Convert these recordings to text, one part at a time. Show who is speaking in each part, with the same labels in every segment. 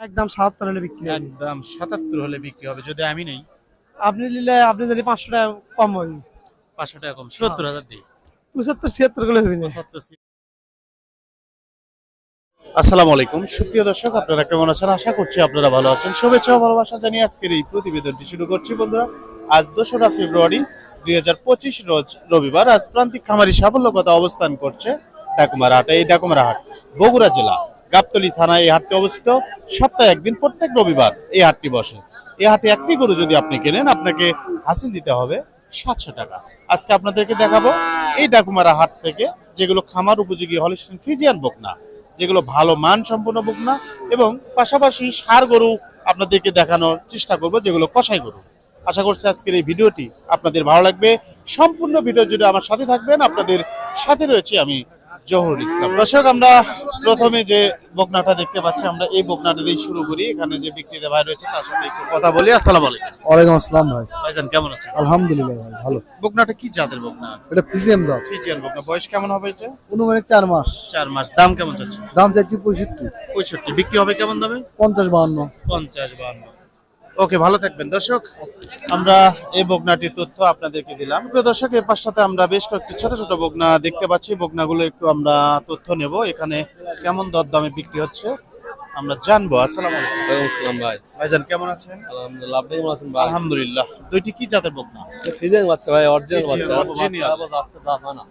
Speaker 1: একদম সাহাত্তর হলে বিক্রি
Speaker 2: একদম সাতাত্তর হলে বিক্রি হবে যদি আমি নেই।
Speaker 1: আপনি নিলে আপনি যদি পাঁচশো টাকা কম হবে
Speaker 2: পাঁচশো টাকা কম সত্তর হাজার দিই।
Speaker 1: পঁচাত্তর ছিয়াত্তরগুলো হবে না।
Speaker 2: আসসালামু আলাইকুম সুপ্রিয় দর্শক আপনারা কেমন আছেন? আশা করছি আপনারা ভালো আছেন। শুভেচ্ছা ও ভালোবাসা জানিয়ে আজকের এই প্রতিবেদনটি শুরু করছি। বন্ধুরা আজ দোসরা ফেব্রুয়ারি দুই হাজার পঁচিশ রোজ রবিবার আজ প্রান্তিক খামারি সাফল্যকতা অবস্থান করছে ডাকুমার হাট এই ডাকুমার হাট বগুড়া জেলা। গাবতলী থানায় এই হাটটি অবস্থিত। সপ্তাহে একদিন, প্রত্যেক রবিবার এই হাটটি বসে। এই হাটে একটি গরু যদি আপনি কেনেন, আপনাকে হাসিল দিতে হবে সাতশো টাকা। আজকে আপনাদেরকে দেখাবো এই ডাকুমারা হাট থেকে, যেগুলো খামার উপযোগী হলিস্টিন ফ্রিজিয়ান বকনা, যেগুলো ভালো মান সম্পন্ন বকনা এবং পাশাপাশি সার গরু আপনাদেরকে দেখানোর চেষ্টা করব, যেগুলো কষাই গরু। আশা করছি আজকের এই ভিডিওটি আপনাদের ভালো লাগবে। সম্পূর্ণ ভিডিও জুড়ে আমার সাথে থাকবেন। আপনাদের সাথে রয়েছে আমি জহরুল ইসলাম। দর্শক আমরা প্রথমে যে বকনাটা দেখতে পাচ্ছি আমরা এই বকনাটা দিয়ে শুরু করি। এখানে যে বিক্রেতা ভাই রয়েছে তার সাথে একটু কথা বলি। আসসালামু আলাইকুম।
Speaker 3: ওয়ালাইকুম আসসালাম ভাই।
Speaker 2: ভাইজান কেমন আছেন?
Speaker 3: আলহামদুলিল্লাহ ভাই ভালো।
Speaker 2: বকনাটা কি জাতের বকনা?
Speaker 3: এটা ফিজিএম দাম
Speaker 2: ফ্রিজিয়ান বকনা। বয়স কেমন হবে এটা?
Speaker 3: অনুমানিক চার মাস।
Speaker 2: চার মাস। দাম কেমন যাচ্ছে
Speaker 3: দাম চাইছি পঁয়ষট্টি।
Speaker 2: পঁয়ষট্টি। বিক্রি হবে কেমন দামে?
Speaker 3: পঞ্চাশ বাহান্ন।
Speaker 2: পঞ্চাশ বান্ন ওকে ভালো থাকবেন। দর্শক আমরা এই বগনাটির তথ্য আপনাদেরকে দিলাম। প্রিয় দর্শক এর পাশটাতে আমরা বেশ কয়েকটি ছোট ছোট বগনা দেখতে পাচ্ছি। বগনাগুলো একটু আমরা তথ্য নেব। এখানে কেমন দরদামে বিক্রি হচ্ছে আমরা জানব। আসসালামু আলাইকুম।
Speaker 4: ভাই।
Speaker 2: ভাইজান কেমন আছেন?
Speaker 4: আলহামদুলিল্লাহ আপনি কেমন আছেন ভাই?
Speaker 2: আলহামদুলিল্লাহ। দুইটি কি জাতের বগনা
Speaker 4: ফ্রিজের বাচ্চা ভাই অরিজিনাল বাচ্চা। বাচ্চা না।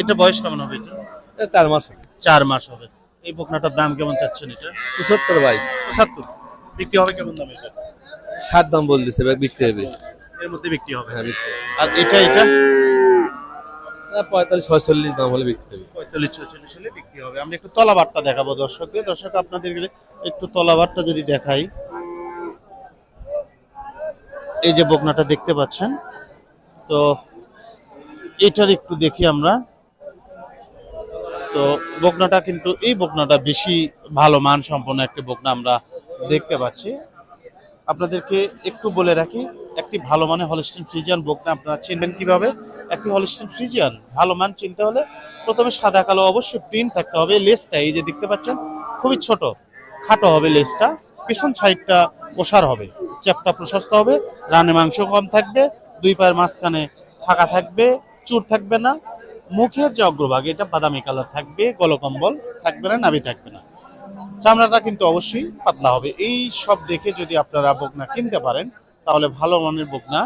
Speaker 2: এটা বয়স কেমন হবে এটা?
Speaker 4: এ চার মাস
Speaker 2: চার মাস হবে। এই বকনাটার দাম কেমন চাচ্ছেন এটা?
Speaker 4: পঁচাত্তর ভাই।
Speaker 2: পঁচাত্তর। বিক্রি হবে কেমন দামে এটা?
Speaker 4: ষাট দাম বল দিছে ভাই বিক্রি হবে।
Speaker 2: এর মধ্যে বিক্রি হবে।
Speaker 4: হ্যাঁ বিক্রি
Speaker 2: আর এটা এটা?
Speaker 4: পঁয়তাল্লিশ ছয়চল্লিশ দাম হলে বিক্রি হবে।
Speaker 2: পঁয়তাল্লিশ ছয়চল্লিশ হলে বিক্রি হবে। আমরা একটু তলাবারটা দেখাবো দর্শকদের। দর্শক আপনাদের একটু তলাবারটা যদি দেখাই। এই যে বকনাটা দেখতে পাচ্ছেন। তো এটার একটু দেখি আমরা। তো বকনাটা কিন্তু এই বকনাটা বেশি ভালো মান সম্পন্ন একটি বকনা আমরা দেখতে পাচ্ছি। আপনাদেরকে একটু বলে রাখি, একটি ভালো মানে হলিস্টিন ফ্রিজিয়ান বকনা আপনারা চিনবেন কীভাবে? একটি হলিস্টিন ফ্রিজিয়ান ভালো মান চিনতে হলে প্রথমে সাদা কালো অবশ্যই প্রিন্ট থাকতে হবে লেসটা, এই যে দেখতে পাচ্ছেন, খুবই ছোট, খাটো হবে লেসটা, পিছন সাইডটা ওষার হবে, চ্যাপটা প্রশস্ত হবে, রানে মাংস কম থাকবে, দুই পায়ের মাঝখানে ফাঁকা থাকবে, চুর থাকবে না, মুখের যে অগ্রভাগ, এটা বাদামি কালার থাকবে, গলকম্বল থাকবে না, নাভি থাকবে না। চামড়াটা কিন্তু অবশ্যই পাতলা হবে। এই সব দেখে যদি আপনারা বকনা কিনতে পারেন তাহলে ভালো মানের বকনা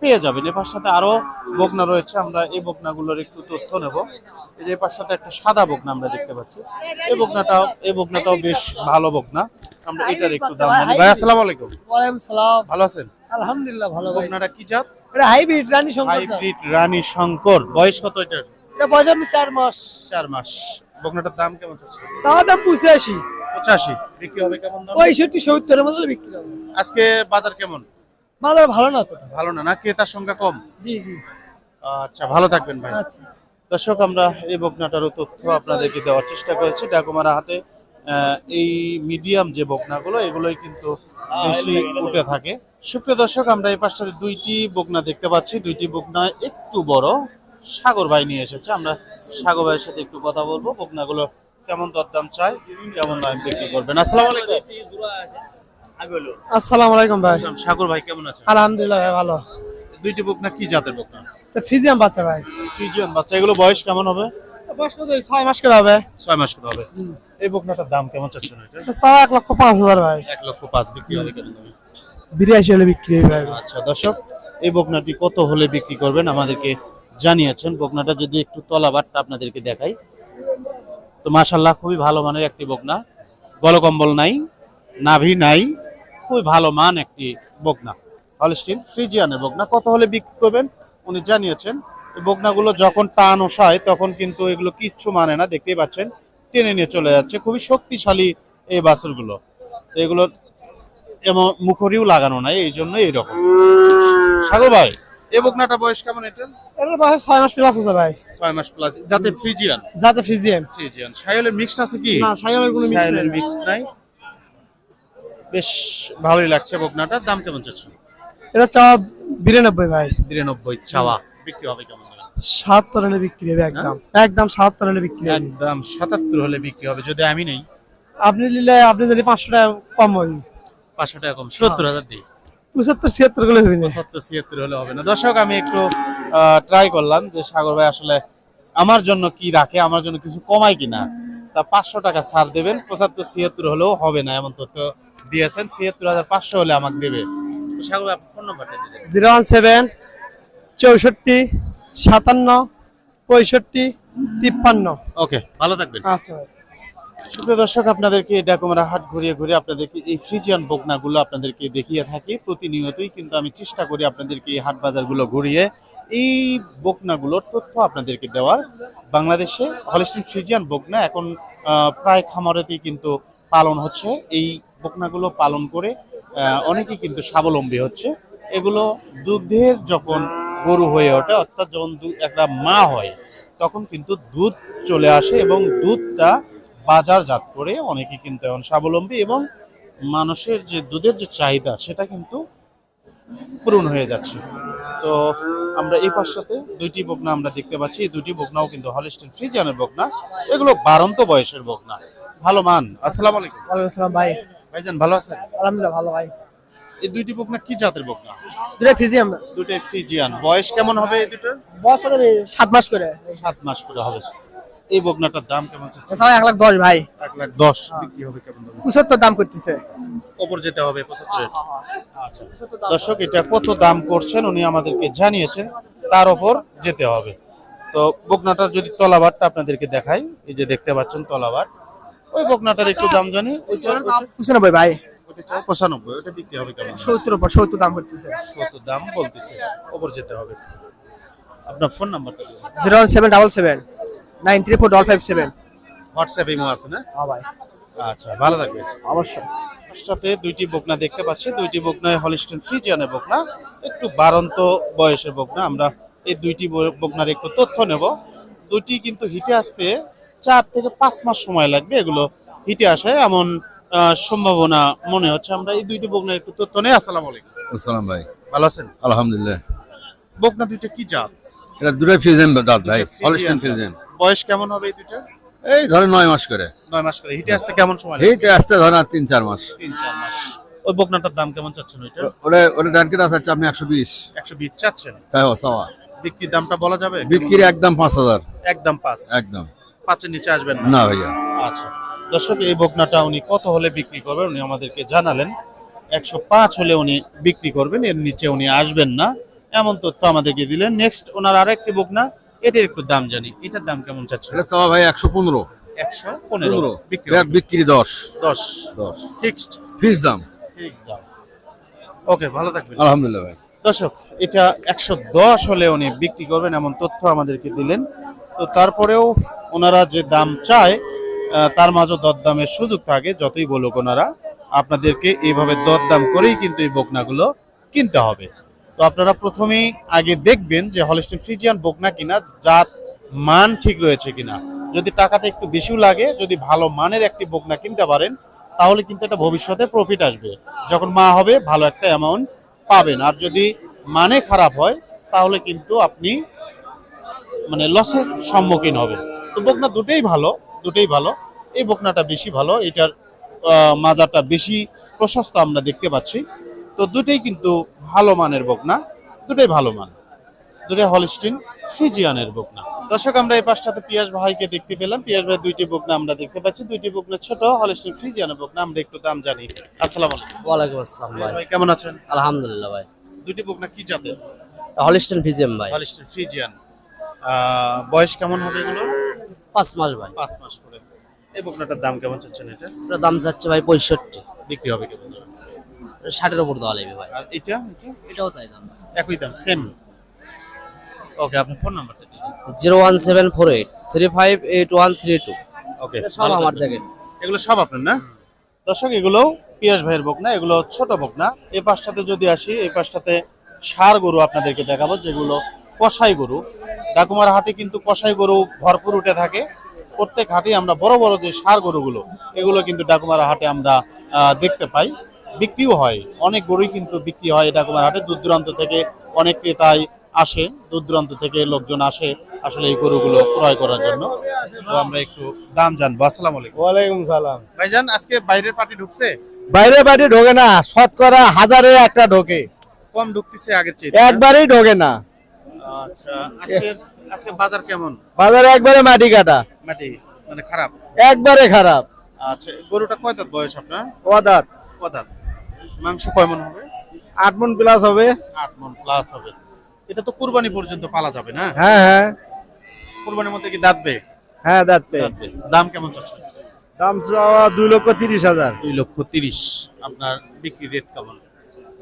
Speaker 2: পেয়ে যাবেন। এপার সাথে আরও বকনা রয়েছে আমরা এই বকনাগুলোর একটু তথ্য নেব। এই যে এর সাথে একটা সাদা বকনা আমরা দেখতে পাচ্ছি। এই বকনাটাও এই বকনাটাও বেশ ভালো বকনা। আমরা এটার একটু দাম জানি। ভাই আসসালামু আলাইকুম।
Speaker 1: ওয়ালাইকুম সালাম।
Speaker 2: ভালো আছেন?
Speaker 1: আলহামদুলিল্লাহ ভালো
Speaker 2: বকনাটা কি জাত?
Speaker 1: এটা হাইব্রিড রানী শঙ্কর
Speaker 2: হাইব্রিড রানী শঙ্কর। বয়স কত এটার?
Speaker 1: এটা বয়স আপনি চার মাস।
Speaker 2: চার মাস। বকনাটার দাম কেমন চলছে
Speaker 1: চাওয়া দাম পঁচাশি।
Speaker 2: পঁচাশি। বিক্রি হবে কেমন দাম?
Speaker 1: পঁয়ষট্টি সত্তরের মধ্যে বিক্রি হবে।
Speaker 2: আজকে বাজার কেমন?
Speaker 1: ভালো ভালো না তো।
Speaker 2: ভালো না। না ক্রেতার সংখ্যা কম?
Speaker 1: জি জি।
Speaker 2: আচ্ছা ভালো থাকবেন ভাই।
Speaker 1: আচ্ছা।
Speaker 2: দর্শক আমরা এই বকনাটারও তথ্য আপনাদেরকে দেওয়ার চেষ্টা করেছি। ডাকুমারা হাটে এই মিডিয়াম যে বকনাগুলো এগুলোই কিন্তু বেশি উঠে থাকে। সুপ্রিয় দর্শক আমরা এই পাশটাতে দুইটি বকনা দেখতে পাচ্ছি। দুইটি বকনা একটু বড়। সাগর ভাই নিয়ে এসেছে। আমরা সাগর ভাইয়ের সাথে একটু কথা বলব। বকনাগুলো কেমন দরদাম চাই কেমন দাম বিক্রি করবেন? আসসালামু আলাইকুম।
Speaker 1: আসসালামু আলাইকুম ভাই।
Speaker 2: সাগর ভাই কেমন আছেন?
Speaker 1: আলহামদুলিল্লাহ ভাই ভালো।
Speaker 2: দুইটি বকনা কি জাতের বকনা?
Speaker 1: ফিজিয়াম বাচ্চা ভাই।
Speaker 2: ফিজিয়ান বাচ্চা এগুলো বয়স কেমন হবে?
Speaker 1: বয়স কত ছয় মাস করে হবে।
Speaker 2: ছয় মাস করে হবে। এই বকনাটার দাম কেমন চাচ্ছেন এটা?
Speaker 1: চাওয়া এক লক্ষ পাঁচ হাজার ভাই।
Speaker 2: এক লক্ষ পাঁচ বিক্রি হবে কেমন দামে
Speaker 1: বিরাশি হলে বিক্রি হবে
Speaker 2: আচ্ছা দর্শক এই বকনাটি কত হলে বিক্রি করবেন? আমাদেরকে জানিয়েছেন, বকনাটা যদি একটু তলাবারটা আপনাদেরকে দেখাই। তো মাশাল্লাহ খুবই ভালো মানের একটি বকনা। গলকম্বল নাই, নাভি নাই, খুবই ভালো মান একটি বকনা। হলস্টিন ফ্রিজিয়ানের বকনা। কত হলে বিক্রি করবেন? উনি জানিয়েছেন বকনাগুলো যখন টান ওষায়, তখন কিন্তু এগুলো কিচ্ছু মানে না, দেখতেই পাচ্ছেন। টেনে নিয়ে চলে যাচ্ছে, খুবই শক্তিশালী এই বাছুরগুলো তো এগুলোর এমন মুখরিও লাগানো নাই, এই জন্য এইরকম সাগর ভাই এই বকনাটা বয়স কেমন এটা
Speaker 1: এটার বয়স ছয় মাস প্লাস আছে ভাই।
Speaker 2: ছয় মাস প্লাস যাতে ফ্রিজিয়ান
Speaker 1: যাতে ফিজিয়াম
Speaker 2: ফ্রিজিয়ান সাইলের মিক্সড আছে কি?
Speaker 1: না সাইকেলের কোনো মিক্স
Speaker 2: সাইলের মিক্সড নাই। বেশ ভালোই লাগছে বকনাটার। দাম কেমন চাচ্ছ
Speaker 1: এটা চাওয়া বিরানব্বই ভাই।
Speaker 2: বিরানব্বই চাওয়া। বিক্রি হবে কেমন
Speaker 1: সাতাত্তর হলে বিক্রি হবে একদম। একদম সাতাত্তর হলে বিক্রি হবে।
Speaker 2: একদম সাতাত্তর হলে বিক্রি হবে। যদি আমি নেই?
Speaker 1: আপনি নিলে আপনি যদি পাঁচশো টাকা কম হবে
Speaker 2: পাঁচশো টাকা কম। সত্তর হাজার দিই।
Speaker 1: পঁচাত্তর ছিয়াত্তরগুলো হবে না
Speaker 2: পঁচাত্তর ছিয়াত্তর হলে হবে না। দর্শক আমি একটু ট্রাই করলাম যে সাগর ভাই আসলে আমার জন্য কি রাখে আমার জন্য কিছু কমায় কিনা। তা পাঁচশো টাকা ছাড় দেবেন পঁচাত্তর ছিয়াত্তর হলেও হবে না এমন তথ্য দিয়েছেন। ছিয়াত্তর হাজার পাঁচশো হলে আমাকে দেবে। তো সাগর ভাই ফোন নাম্বারটা দিলেন
Speaker 1: জিরো ওয়ান সেভেন চৌষট্টি সাতান্ন পঁয়ষট্টি তিপ্পান্ন।
Speaker 2: ওকে ভালো থাকবেন।
Speaker 1: আচ্ছা
Speaker 2: সুপ্রিয় দর্শক, আপনাদেরকে ডাকুমারা হাট ঘুরিয়ে ঘুরিয়ে আপনাদেরকে এই ফ্রিজিয়ান বকনাগুলো আপনাদেরকে দেখিয়ে থাকি। প্রতিনিয়তই কিন্তু আমি চেষ্টা করি আপনাদেরকে এই হাট বাজারগুলো ঘুরিয়ে এই বকনাগুলোর তথ্য আপনাদেরকে দেওয়ার। বাংলাদেশে হলিস্টিন ফ্রিজিয়ান বকনা এখন প্রায় খামারেতেই কিন্তু পালন হচ্ছে। এই বকনাগুলো পালন করে অনেকেই কিন্তু স্বাবলম্বী হচ্ছে। এগুলো দুধের যখন গরু হয়ে ওঠে, অর্থাৎ যখন একটা মা হয়, তখন কিন্তু দুধ চলে আসে এবং দুধটা বাজারজাত করে অনেকে কিন্তু এখন স্বাবলম্বী এবং মানুষের যে দুধের যে চাহিদা সেটা কিন্তু পূরণ হয়ে যাচ্ছে। তো আমরা এই পাশটাতে দুইটি বকনা আমরা দেখতে পাচ্ছি। এই দুটি বকনাও কিন্তু হলিস্টিন ফ্রিজিয়ানের বকনা। এগুলো বারন্ত বয়সের বকনা। ভালো মান। আসসালামু আলাইকুম।
Speaker 1: ওয়ালাইকুম আসসালাম ভাই।
Speaker 2: ভাইজান ভালো আছেন?
Speaker 1: আলহামদুলিল্লাহ ভালো ভাই।
Speaker 2: এই দুইটি বকনা কি জাতের বকনা?
Speaker 1: দুটা ফ্রিজিয়ান।
Speaker 2: দুটাই ফ্রিজিয়ান। বয়স কেমন হবে এই দুটোর
Speaker 1: বয়স হবে সাত মাস করে।
Speaker 2: সাত মাস করে হবে। এই বকনাটার দাম কেমন চাচ্ছে
Speaker 1: এছাড়া এক লাখ দশ ভাই।
Speaker 2: এক লাখ দশ। বিক্রি হবে কেমন দামে?
Speaker 1: পঁচাত্তর দাম করতেছে।
Speaker 2: ওপর যেতে হবে পঁচাত্তরের আচ্ছা। দর্শক এটা কত দাম করছেন উনি আমাদেরকে জানিয়েছেন তার ওপর যেতে হবে। তো বকনাটার যদি তলাবারটা আপনাদেরকে দেখাই এই যে দেখতে পাচ্ছেন তলাবার ওই বকনাটার একটু দাম জানি
Speaker 1: পঁচানব্বই ভাই।
Speaker 2: পঁচানব্বই ওটা বিক্রি হবে কেমন?
Speaker 1: সত্তর সত্তর দাম করতেছে।
Speaker 2: কত দাম বলতেছে ওপর যেতে হবে। আপনার ফোন নাম্বারটা
Speaker 1: zero seven double seven. Nine three four double five seven.
Speaker 2: WhatsApp Imo আছে না?
Speaker 1: হ্যাঁ ভাই।
Speaker 2: আচ্ছা ভালো থাকবে
Speaker 1: অবশ্যই।
Speaker 2: সাথে দুইটি বকনা দেখতে পাচ্ছি। দুইটি বকনায় হলিস্টন ফ্রিজিয়ানের বকনা একটু বারন্ত বয়সের বকনা। আমরা এই দুইটি বকনার একটু তথ্য নেব। দুইটি কিন্তু হিটে আসতে চার থেকে পাঁচ মাস সময় লাগবে এগুলো হিটে আসে এমন সম্ভাবনা মনে হচ্ছে। আমরা এই দুইটি বকনার একটু তথ্য নেই। আসসালামু আলাইকুম।
Speaker 5: আসসালাম ভাই।
Speaker 2: ভালো আছেন?
Speaker 5: আলহামদুলিল্লাহ।
Speaker 2: বকনা দুইটা কি জাত?
Speaker 5: এটা দুটো ফিজেন দাঁত ভাই। হলস্টেন
Speaker 2: জাত। বয়স কেমন হবে এই দুইটা
Speaker 5: এই ধরে নয় মাস করে।
Speaker 2: নয় মাস করে। হিটে আসতে কেমন সময়?
Speaker 5: এইটা আসতে ধরেন আর তিন চার মাস।
Speaker 2: তিন চার মাস। ওই বকনাটার দাম কেমন চাচ্ছেন ওইটা?
Speaker 5: ওটা ওটা ডানকেট আছে আপনি একশো বিশ।
Speaker 2: একশো বিশ চাচ্ছেন?
Speaker 5: তাই চাওয়া
Speaker 2: বিক্রির দামটা বলা যাবে?
Speaker 5: বিক্রি একদম পাঁচ হাজার।
Speaker 2: একদম পাঁচ।
Speaker 5: একদম।
Speaker 2: পাঁচের নিচে আসবেন না?
Speaker 5: না ভাইয়া।
Speaker 2: আচ্ছা। দর্শক এই বকনাটা উনি কত হলে বিক্রি করবেন উনি আমাদেরকে জানালেন। একশো পাঁচ হলে উনি বিক্রি করবেন এর নিচে উনি আসবেন না। এমন তথ্য আমাদেরকে দিলেন। নেক্সট ওনার আরেকটি বকনা এটার একটু দাম জানি। এটার দাম কেমন চাচ্ছে
Speaker 5: এটা চাওয়া ভাই একশো পনেরো।
Speaker 2: একশো পনেরো। বিক্রি
Speaker 5: দশ।
Speaker 2: দশ।
Speaker 5: দশ।
Speaker 2: ফিক্সড?
Speaker 5: ফিস দাম।
Speaker 2: ঠিক দাম। ওকে ভালো থাকবেন।
Speaker 5: আলহামদুলিল্লাহ ভাই।
Speaker 2: দর্শক এটা একশো দশ হলে উনি বিক্রি করবেন এমন তথ্য আমাদেরকে দিলেন। তো তারপরেও ওনারা যে দাম চায় তার মাঝে দরদামের সুযোগ থাকে যতই বলুক ওনারা। আপনাদেরকে এইভাবে দরদাম করেই কিন্তু এই বকনাগুলো কিনতে হবে। তো আপনারা প্রথমেই আগে দেখবেন যে হলিস্টিন ফ্রিজিয়ান বকনা কিনা জাত মান ঠিক রয়েছে কিনা। যদি টাকাটা একটু বেশিও লাগে, যদি ভালো মানের একটি বকনা কিনতে পারেন, তাহলে কিন্তু এটা ভবিষ্যতে প্রফিট আসবে। যখন মা হবে, ভালো একটা অ্যামাউন্ট পাবেন। আর যদি মানে খারাপ হয়, তাহলে কিন্তু আপনি মানে লসের সম্মুখীন হবেন। তো বকনা দুটোই ভালো দুটোই ভালো। এই বকনাটা বেশি ভালো, এটার মাজারটা বেশি প্রশস্ত আমরা দেখতে পাচ্ছি। তো দুটোই কিন্তু ভালো মানের বকনা দুটোই ভালো মান। দুটোই হলিস্টিন ফিজিয়ানের বকনা। দর্শক আমরা এই পাশটাতে পিয়াস ভাইকে দেখতে পেলাম। পিয়াস ভাই দুইটি বকনা আমরা দেখতে পাচ্ছি। দুইটি বকনা ছোট হলিস্টিন ফিজিয়ানের বকনা আমরা একটু দাম জানি। আসসালামু আলাইকুম।
Speaker 4: ওয়ালাইকুম আসসালাম ভাই।
Speaker 2: ভাই কেমন আছেন?
Speaker 4: আলহামদুলিল্লাহ ভাই।
Speaker 2: দুইটি বকনা কি জাতের?
Speaker 4: হলিস্টন ফিজিয়াম ভাই।
Speaker 2: হলিস্টিন ফ্রিজিয়ান বয়স কেমন হবে এগুলো?
Speaker 4: পাঁচ মাস ভাই।
Speaker 2: পাঁচ মাস করে। এই বকনাটার দাম কেমন চাচ্ছেন এটা?
Speaker 4: দাম যাচ্ছে ভাই পঁয়ষট্টি।
Speaker 2: বিক্রি হবে কেমন?
Speaker 4: ষাটের উপর দেওয়া লাগবে ভাই।
Speaker 2: আর এটা? এটা?
Speaker 4: এটাও তাই দাম।
Speaker 2: একই দাম সেম ওকে আপনার ফোন নাম্বারটা
Speaker 4: zero one seven four eight three five eight one three two.
Speaker 2: Okay
Speaker 4: সব আমার দেখেন।
Speaker 2: এগুলো সব আপনার না? দর্শক এগুলো পিয়াস ভাইয়ের বকনা এগুলো ছোট বকনা। এই পাশটাতে যদি আসি এই পাশটাতে সার গরু আপনাদেরকে দেখাবো যেগুলো কষাই গরু। ডাকুমার হাটে কিন্তু কষাই গরু ভরপুর উঠে থাকে। প্রত্যেক হাটে আমরা বড় বড় যে সার গরুগুলো এগুলো কিন্তু ডাকুমার হাটে আমরা দেখতে পাই। বিক্রিও হয়। অনেক গরুই কিন্তু বিক্রি হয় ডাকুমার হাটে। দূর দূরান্ত থেকে অনেক ক্রেতাই আসে। দূর দূরান্ত থেকে লোকজন আসে আসলে এই গরুগুলো ক্রয় করার জন্য। তো আমরা একটু দাম জানব। আসসালামু আলাইকুম।
Speaker 3: ওয়ালাইকুম সালাম।
Speaker 2: ভাইজান আজকে বাইরের পার্টি ঢুকছে?
Speaker 3: বাইরে বাড়ি ঢোকে না। শতকরা হাজারে একটা ঢোকে।
Speaker 2: কম ঢুকতেছে আগের চেয়ে
Speaker 3: একবারেই ঢোকে না।
Speaker 2: আচ্ছা আজকে আজকে বাজার কেমন?
Speaker 3: বাজারে একবারে মাটি কাটা।
Speaker 2: মাটি মানে খারাপ?
Speaker 3: একবারে খারাপ।
Speaker 2: আচ্ছা গরুটা কয় দাঁত বয়স আপনার?
Speaker 3: ওদাত
Speaker 2: কয় দাঁত? মাংস কয় মন হবে?
Speaker 3: আট মন প্লাস হবে।
Speaker 2: আট মন প্লাস হবে। এটা তো কুরবানি পর্যন্ত পালা যাবে না?
Speaker 3: হ্যাঁ হ্যাঁ।
Speaker 2: কুরবানির মধ্যে কি দাঁতবে?
Speaker 3: হ্যাঁ
Speaker 2: দাঁতবে। দাম কেমন চাচ্ছে
Speaker 3: দাম দুই লক্ষ তিরিশ হাজার।
Speaker 2: দুই লক্ষ তিরিশ। আপনার বিক্রি রেট কেমন?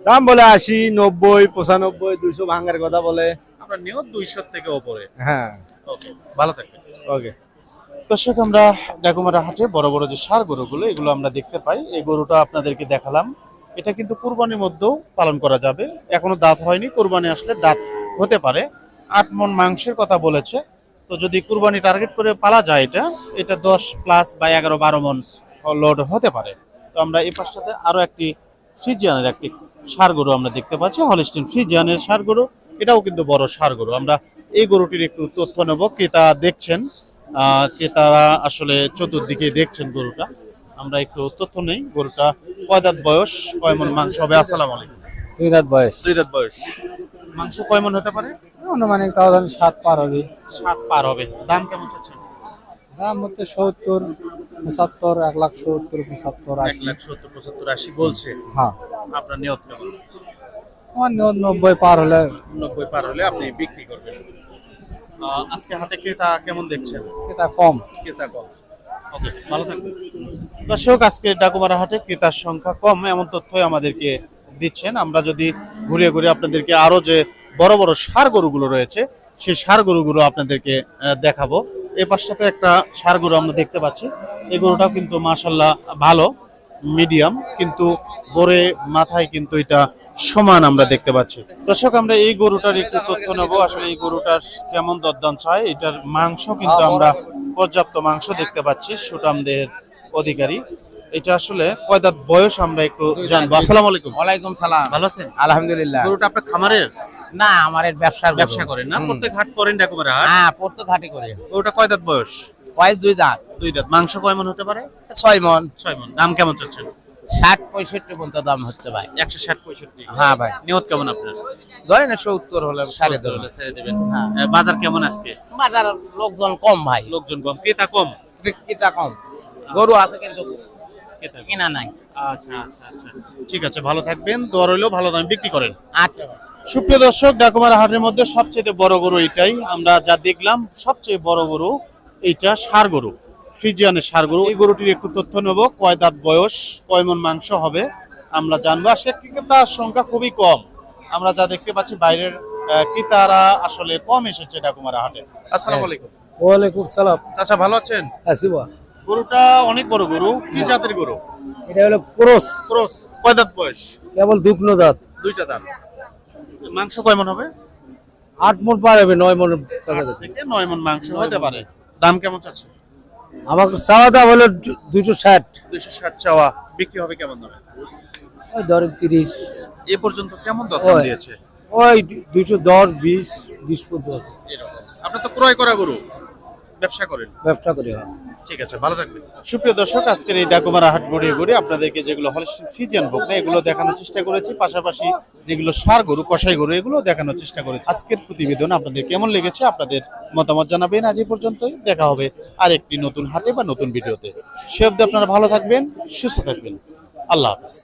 Speaker 3: দাম বলে আশি নব্বই পঁচানব্বই দুইশো ভাঙার কথা বলে।
Speaker 2: আপনার নিয়ত দুইশো থেকে ওপরে।
Speaker 3: হ্যাঁ।
Speaker 2: ওকে ভালো থাকবেন।
Speaker 3: ওকে।
Speaker 2: দর্শক আমরা ডাকুমারা হাটে বড় বড় যে সার গরুগুলো এগুলো আমরা দেখতে পাই। এই গরুটা আপনাদেরকে দেখালাম। এটা কিন্তু কুরবানির মধ্যেও পালন করা যাবে। এখনও দাঁত হয়নি, কুরবানি আসলে দাঁত হতে পারে। আট মন মাংসের কথা বলেছে। তো যদি কুরবানি টার্গেট করে পালা যায় এটা এটা দশ প্লাস বা এগারো বারো মন লোড হতে পারে। তো আমরা এই পাশটাতে আরও একটি ফ্রিজিয়ানের একটি সার গরু আমরা দেখতে পাচ্ছি হলিস্টিন ফ্রিজিয়ানের সার গরু। এটাও কিন্তু বড় সার গরু। আমরা এই গরুটির একটু তথ্য নেব। ক্রেতা দেখছেন ক্রেতারা আসলে চতুর্দিকে দেখছেন গরুটা। আমরা একটু তথ্য নেই গরুটা কয় দাঁত বয়স কয় মন মাংস হবে? আসসালামু আলাইকুম।
Speaker 4: দুই রাত বয়স।
Speaker 2: দুই দাঁত বয়স। মাংস কয় মন হতে পারে?
Speaker 4: অনুমানিক তাও ধরেন সাত পার হবে।
Speaker 2: সাত পার হবে। দাম কেমন চাচ্ছেন?
Speaker 4: দাম হচ্ছে সত্তর পঁচাত্তর এক লাখ সত্তর পঁচাত্তর
Speaker 2: এক লাখ সত্তর পঁচাত্তর আশি বলছে।
Speaker 4: হ্যাঁ।
Speaker 2: আপনার নিয়ত কেমন?
Speaker 4: আমার নিয়ত নব্বই পার হলে
Speaker 2: নব্বই পার হলে আপনি বিক্রি করবেন। আজকে হাটে ক্রেতা কেমন দেখছেন?
Speaker 4: এটা কম।
Speaker 2: ক্রেতা কম। ওকে ভালো থাকবেন। দর্শক আজকে ডাকুমারা হাটে ক্রেতার সংখ্যা কম এমন তথ্যই আমাদেরকে দিচ্ছেন। আমরা যদি ঘুরে ঘুরে আপনাদেরকে আরও যে বড় বড় সার গরুগুলো রয়েছে সেই সার গরুগুলো আপনাদেরকে দেখাবো। এই পাশটাতে একটা সার গরু আমরা দেখতে পাচ্ছি। এই গরুটাও কিন্তু মাশাল্লাহ ভালো মিডিয়াম কিন্তু গড়ে মাথায় কিন্তু এটা সমান আমরা দেখতে পাচ্ছি। দর্শক আমরা এই গরুটার একটু তথ্য নেব। আসলে এই গরুটার কেমন দরদাম চায় এটার মাংস কিন্তু আমরা পর্যাপ্ত মাংস দেখতে পাচ্ছি। সুটাম দেহের অধিকারী। এটা আসলে কয়দাত বয়স আমরা একটু জানব। আসসালামু আলাইকুম।
Speaker 6: ওয়ালাইকুম সালাম।
Speaker 2: ভালো আছেন?
Speaker 6: আলহামদুলিল্লাহ।
Speaker 2: গরুটা আপনার খামারের?
Speaker 6: না আমার ব্যবসার
Speaker 2: ব্যবসা করেন না। প্রত্যেক হাট করেন ডাকুমারা হাট?
Speaker 6: হ্যাঁ প্রত্যেক ঘাটে করে।
Speaker 2: গরুটা কয়দাত বয়স?
Speaker 6: বয়স দুই দাঁত।
Speaker 2: দুই দাঁত। মাংস কয় মন হতে পারে?
Speaker 6: ছয় মন।
Speaker 2: ছয় মন। দাম কেমন চাচ্ছেন?
Speaker 6: ষাট পঁয়ষট্টি পর্যন্ত দাম হচ্ছে ভাই।
Speaker 2: একশো ষাট পঁয়ষট্টি।
Speaker 6: হ্যাঁ ভাই।
Speaker 2: নিয়ত কেমন আপনার?
Speaker 6: ধরেন না সত্তর হলে সাড়ে ধরুন।
Speaker 2: হলে ছেড়ে দেবেন।
Speaker 6: হ্যাঁ।
Speaker 2: বাজার কেমন আজকে?
Speaker 6: বাজার লোকজন কম ভাই।
Speaker 2: লোকজন কম। ক্রেতা কম?
Speaker 6: বিক্রিতা কম। গরু আছে কিন্তু কেনা নাই।
Speaker 2: আচ্ছা আচ্ছা আচ্ছা। ঠিক আছে ভালো থাকবেন। ভালো দামে বিক্রি করেন।
Speaker 6: আচ্ছা।
Speaker 2: সুপ্রিয় দর্শক ডাকুমার হাটের মধ্যে সবচেয়ে বড় গরু এটাই আমরা যা দেখলাম সবচেয়ে বড় গরু এইটা সার গরু ফ্রিজিয়ানের সার গরু। এই গরুটির একটু তথ্য নেব কয় দাঁত বয়স কয় মন মাংস হবে আমরা জানব। আর সে ক্রেতার সংখ্যা খুবই কম। আমরা যা দেখতে পাচ্ছি বাইরের আহ, ক্রেতারা আসলে কম এসেছে ডাকুমার হাটে। আসসালামু আলাইকুম।
Speaker 3: ওয়ালাইকুম সালাম।
Speaker 2: আচ্ছা ভালো আছেন? গরুটা অনেক বড় গরু কি জাতের গরু?
Speaker 3: এটা হলো ক্রস।
Speaker 2: ক্রস কয় দাঁত বয়স?
Speaker 3: কেবল দুগ্ন দাঁত।
Speaker 2: দুইটা দাঁত। মাংস কয় মন হবে?
Speaker 3: আট মন পার হবে নয় মন
Speaker 2: থেকে নয় মন মাংস হতে পারে। দাম কেমন চাচ্ছে?
Speaker 3: আমাকে চাওয়া দাম হলো দুশো ষাট।
Speaker 2: দুইশো ষাট চাওয়া। বিক্রি হবে কেমন দামে?
Speaker 3: ওই ধরেন তিরিশ।
Speaker 2: এ পর্যন্ত কেমন দর দিয়েছে?
Speaker 3: ওই দুশো দশ বিশ বিশ পর্যন্ত আছে।
Speaker 2: আপনার তো ক্রয় করা গরু। ব্যবসা করেন।
Speaker 3: ব্যবসা করি হয়।
Speaker 2: ঠিক আছে, ভালো থাকবেন। সুপ্রিয় দর্শক, আজকের এই ডাকুমারা হাট গড়িয়ে গড়িয়ে আপনাদেরকে যেগুলো হলস্টিন ফিজিয়ান বকনা এগুলো দেখানোর চেষ্টা করেছি, পাশাপাশি যেগুলো সার গরু কষাই গরু, এগুলো দেখানোর চেষ্টা করেছি। আজকের প্রতিবেদন আপনাদের কেমন লেগেছে, আপনাদের মতামত জানাবেন আজ এই পর্যন্তই। দেখা হবে আরেকটি নতুন হাটে বা নতুন ভিডিওতে। সে অব্দি আপনারা ভালো থাকবেন, সুস্থ থাকবেন। আল্লাহ হাফিজ।